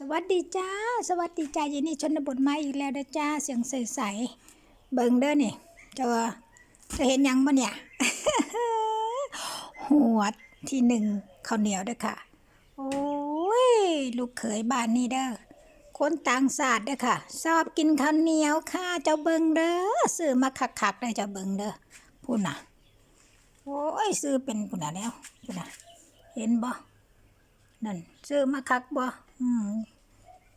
สวัสดีจ้า สวัสดีจ้ายินดีชนบทมาอีกแล้วเด้อจ้า เสียงใสๆเบิ่งเด้อนี่เจะจะเห็นยังบ่เนี่ย หัวดที่หนึ่งข้าวเหนียวเด้อค่ะ โอ้ย ลูกเขยบ้านนี้เด้อ คนต่างศาสตร์เด้อค่ะ ชอบกินข้าวเหนียวค่ะ เจ้าเบิ่งเด้อซื้อมาคักๆได้เจ้าเบิ่งเด้อพูดน่ะโอ้ยซื้อเป็นพูดน่ะแล้วพูดน่ะเห็นบ่นั่นซื้อมาคักบ่ อืม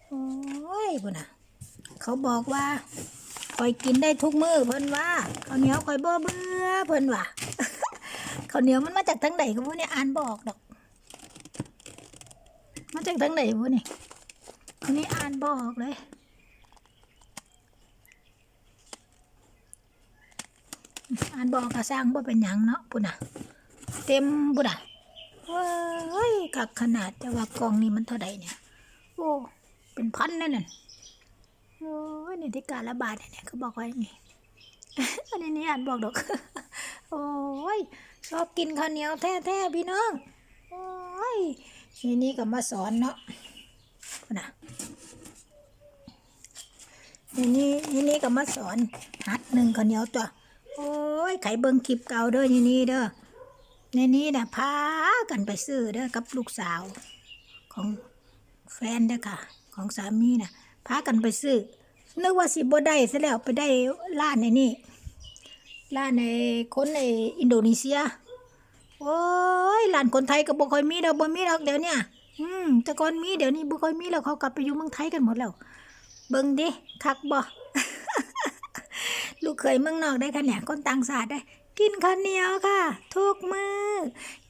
โอ้ยพุ่นน่ะ เขาบอกว่าคอยกินได้ทุกมื้อเพิ่นว่าข้าวเหนียวคอยบ่เบื่อเพิ่นว่าข้าวเหนียวมันมาจากทางไหนก็บ่เนี่ยอ่านบอกดอก มาจากทางไหนบ่นี่อันนี้อ่านบอกเลยอ่านบอกก็สร้างบ่เป็นหยังเนาะพุ่นน่ะ เต็มพุ่นน่ะเว้ยกักขนาดแต่ว่ากองนี้มันเท่าใดเนี่ย โอ้เป็นพันนั่นน่ะโอ้ยนี่ที่การระบาดเนี่ยเขาบอกไว้อย่างงี้อันนี้นี่อ่านบอกดอก โอ้ยชอบกินข้าวเหนียวแท้ๆพี่น้อง โอ้ยทีนี้ก็มาสอนเนาะนะทีนี้ทีนี้ก็มาสอนหัดหนึ่งข้าวเหนียวตัว โอ้ยไขเบิ่งคลิปเก่าเด้อทีนี้เด้อในนี้นะพากันไปซื้อเด้อกับลูกสาวของ แฟนเด้อค่ะ ของสามีนะพากันไปซื้อนึกว่าสิบ่ได้ซะแล้วไปได้ร้านในนี่ร้านในคนในอินโดนีเซีย โอ้ยร้านคนไทยก็บ่ค่อยมีดอกบ่มีดอกเดี๋ยวเนี้อืมแต่ก่อนมีเดี๋ยวนี้บ่ค่อยมีแล้วเขากลับไปอยู่เมืองไทยกันหมดแล้ว เบิ่งดิคักบ่ลูกเคยเมืองนอกได้ค่ะเนี่ยคนต่างชาติได้ กินข้าวเหนียวค่ะ ทุกมือ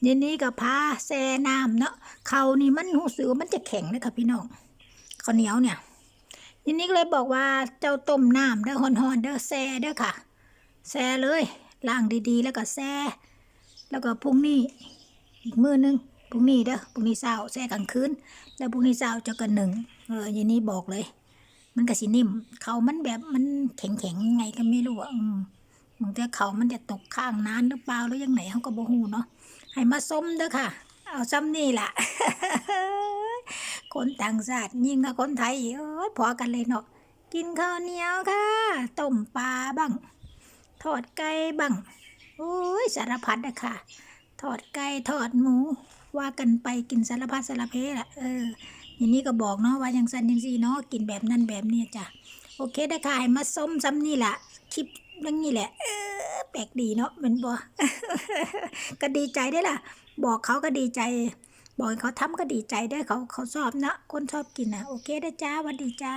ย็นนี้กับพาแซ่น้ำเนาะเขานี่มันหูสึกว่ามันจะแข็งเลยค่ะพี่น้องข้าวเหนียวเนี่ยย็นนี้เลยบอกว่าเจ้าต้มน้ำเด้อฮอนๆเด้อแซ่เด้อค่ะ แซ่เลยล้างดีๆ แล้วก็แซ่แล้วก็พรุ่งนี้อีกมือนึงพรุ่งนี้เด้อพรุ่งนี้เช้าแซ่กลางคืนแล้วพรุ่งนี้เช้าจะกันหนึ่งเออย็นนี้บอกเลย มันก็สินิ่มเขามันแบบมันแข็งๆยังไงก็ไม่รู้อะ บางทีเขามันจะตกข้างนานหรือเปล่าหรือยังไหนเขาก็บ่ฮู้เนาะให้มาส้มเด้อค่ะ เอาซ้ำนี่ล่ะ คนต่างชาติยิ่งกับคนไทยเอ้ยพอกันเลยเนาะกินข้าวเหนียวค่ะต้มปลาบ้างทอดไก่บ้างโอ้ยสารพัดอะค่ะทอดไก่ทอดหมู ว่ากันไปกินสารพัดสารเพละเอออย่างนี้ก็บอกเนาะว่ายังสันยังซีเนาะกินแบบนั้นแบบนี้จ้ะโอเคได้ค่ะให้มาส้มซ้ำนี่ล่ะคลิป นั่งนี่แหละเออแปลกดีเนาะเป็นบ่ก็ดีใจได้ล่ะ บอกเขาก็ดีใจ บอกเขาทำก็ดีใจได้เขาเขาชอบเนาะคนชอบกินนะโอเคได้จ้าวันดีจ้า